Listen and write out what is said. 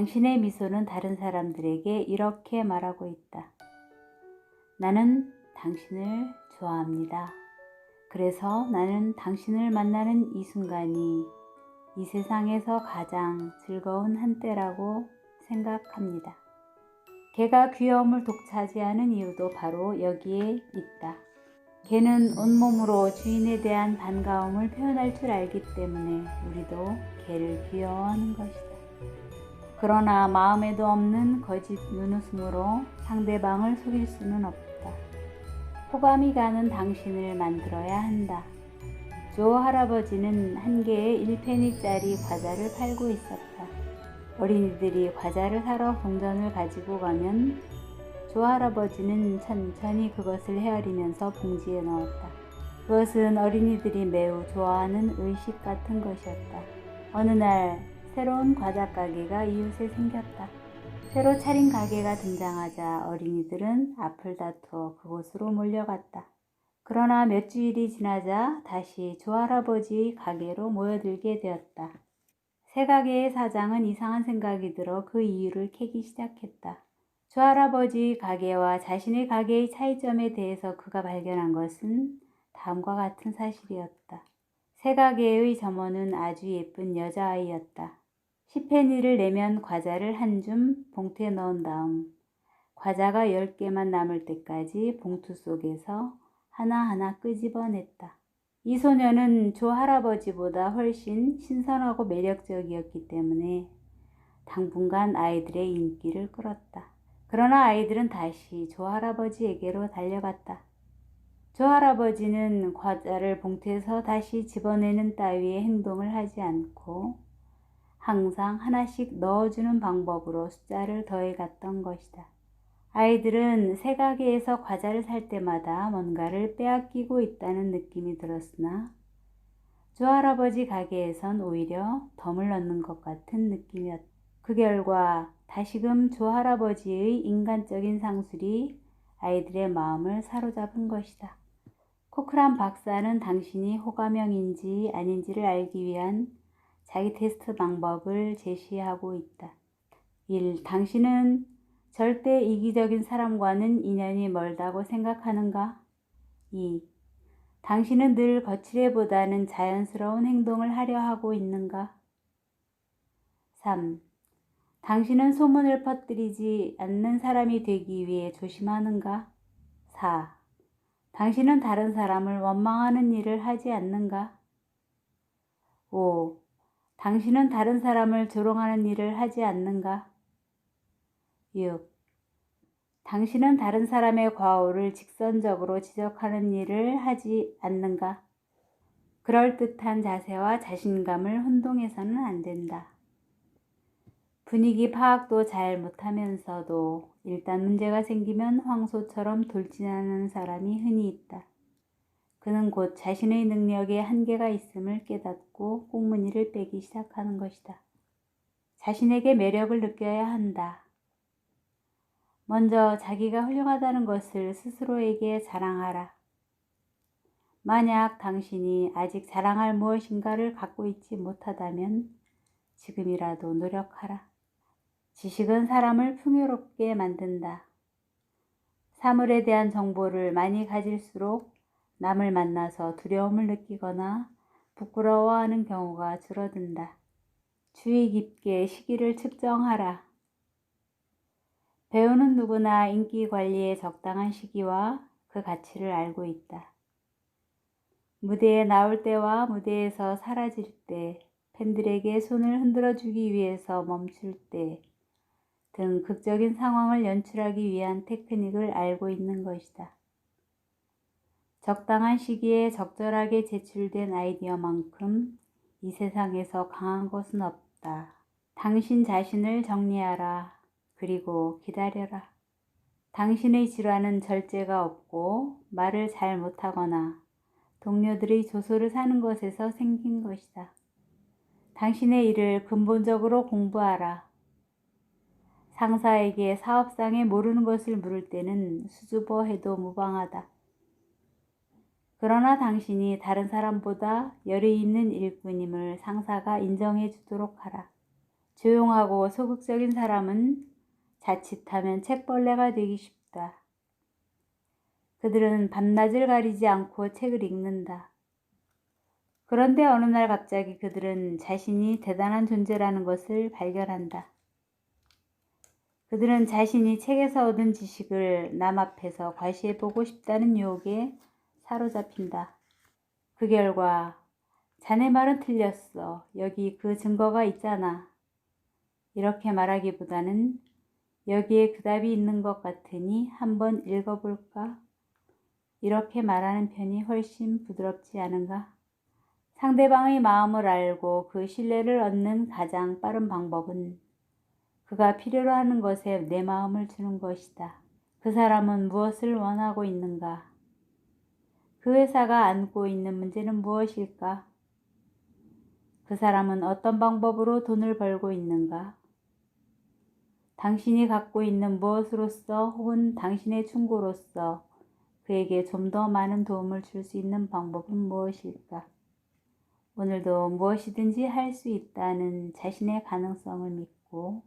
당신의 미소는 다른 사람들에게 이렇게 말하고 있다. 나는 당신을 좋아합니다. 그래서 나는 당신을 만나는 이 순간이 이 세상에서 가장 즐거운 한때라고 생각합니다. 개가 귀여움을 독차지하는 이유도 바로 여기에 있다. 개는 온몸으로 주인에 대한 반가움을 표현할 줄 알기 때문에 우리도 개를 귀여워하는 것이다. 그러나 마음에도 없는 거짓 눈웃음으로 상대방을 속일 수는 없다. 호감이 가는 당신을 만들어야 한다. 조 할아버지는 한 개의 1페니짜리 과자를 팔고 있었다. 어린이들이 과자를 사러 동전을 가지고 가면 조 할아버지는 천천히 그것을 헤아리면서 봉지에 넣었다. 그것은 어린이들이 매우 좋아하는 의식 같은 것이었다. 어느 날 새로운 과자 가게가 이웃에 생겼다. 새로 차린 가게가 등장하자 어린이들은 앞을 다투어 그곳으로 몰려갔다. 그러나 몇 주일이 지나자 다시 조할아버지 가게로 모여들게 되었다. 새 가게의 사장은 이상한 생각이 들어 그 이유를 캐기 시작했다. 조할아버지 가게와 자신의 가게의 차이점에 대해서 그가 발견한 것은 다음과 같은 사실이었다. 새 가게의 점원은 아주 예쁜 여자아이였다. 10페니를 내면 과자를 한 줌 봉투에 넣은 다음 과자가 10개만 남을 때까지 봉투 속에서 하나하나 끄집어냈다. 이 소녀는 조 할아버지보다 훨씬 신선하고 매력적이었기 때문에 당분간 아이들의 인기를 끌었다. 그러나 아이들은 다시 조 할아버지에게로 달려갔다. 조 할아버지는 과자를 봉투에서 다시 집어내는 따위의 행동을 하지 않고 항상 하나씩 넣어주는 방법으로 숫자를 더해갔던 것이다. 아이들은 새 가게에서 과자를 살 때마다 뭔가를 빼앗기고 있다는 느낌이 들었으나 조 할아버지 가게에선 오히려 덤을 넣는 것 같은 느낌이었다. 그 결과 다시금 조 할아버지의 인간적인 상술이 아이들의 마음을 사로잡은 것이다. 코크란 박사는 당신이 호감형인지 아닌지를 알기 위한 자기 테스트 방법을 제시하고 있다. 1. 당신은 절대 이기적인 사람과는 인연이 멀다고 생각하는가? 2. 당신은 늘 거칠애보다는 자연스러운 행동을 하려 하고 있는가? 3. 당신은 소문을 퍼뜨리지 않는 사람이 되기 위해 조심하는가? 4. 당신은 다른 사람을 원망하는 일을 하지 않는가? 5. 당신은 다른 사람을 조롱하는 일을 하지 않는가? 6. 당신은 다른 사람의 과오를 직선적으로 지적하는 일을 하지 않는가? 그럴듯한 자세와 자신감을 혼동해서는 안 된다. 분위기 파악도 잘 못하면서도 일단 문제가 생기면 황소처럼 돌진하는 사람이 흔히 있다. 그는 곧 자신의 능력에 한계가 있음을 깨닫고 꽁무니를 빼기 시작하는 것이다. 자신에게 매력을 느껴야 한다. 먼저 자기가 훌륭하다는 것을 스스로에게 자랑하라. 만약 당신이 아직 자랑할 무엇인가를 갖고 있지 못하다면 지금이라도 노력하라. 지식은 사람을 풍요롭게 만든다. 사물에 대한 정보를 많이 가질수록 남을 만나서 두려움을 느끼거나 부끄러워하는 경우가 줄어든다. 주의 깊게 시기를 측정하라. 배우는 누구나 인기 관리에 적당한 시기와 그 가치를 알고 있다. 무대에 나올 때와 무대에서 사라질 때, 팬들에게 손을 흔들어 주기 위해서 멈출 때 등 극적인 상황을 연출하기 위한 테크닉을 알고 있는 것이다. 적당한 시기에 적절하게 제출된 아이디어만큼 이 세상에서 강한 것은 없다. 당신 자신을 정리하라. 그리고 기다려라. 당신의 질환은 절제가 없고 말을 잘 못하거나 동료들의 조소를 사는 것에서 생긴 것이다. 당신의 일을 근본적으로 공부하라. 상사에게 사업상에 모르는 것을 물을 때는 수줍어 해도 무방하다. 그러나 당신이 다른 사람보다 열의 있는 일꾼임을 상사가 인정해 주도록 하라. 조용하고 소극적인 사람은 자칫하면 책벌레가 되기 쉽다. 그들은 밤낮을 가리지 않고 책을 읽는다. 그런데 어느 날 갑자기 그들은 자신이 대단한 존재라는 것을 발견한다. 그들은 자신이 책에서 얻은 지식을 남 앞에서 과시해 보고 싶다는 유혹에 사로잡힌다. 그 결과 자네 말은 틀렸어. 여기 그 증거가 있잖아. 이렇게 말하기보다는 여기에 그 답이 있는 것 같으니 한번 읽어볼까? 이렇게 말하는 편이 훨씬 부드럽지 않은가? 상대방의 마음을 알고 그 신뢰를 얻는 가장 빠른 방법은 그가 필요로 하는 것에 내 마음을 주는 것이다. 그 사람은 무엇을 원하고 있는가? 그 회사가 안고 있는 문제는 무엇일까? 그 사람은 어떤 방법으로 돈을 벌고 있는가? 당신이 갖고 있는 무엇으로서 혹은 당신의 충고로서 그에게 좀 더 많은 도움을 줄 수 있는 방법은 무엇일까? 오늘도 무엇이든지 할 수 있다는 자신의 가능성을 믿고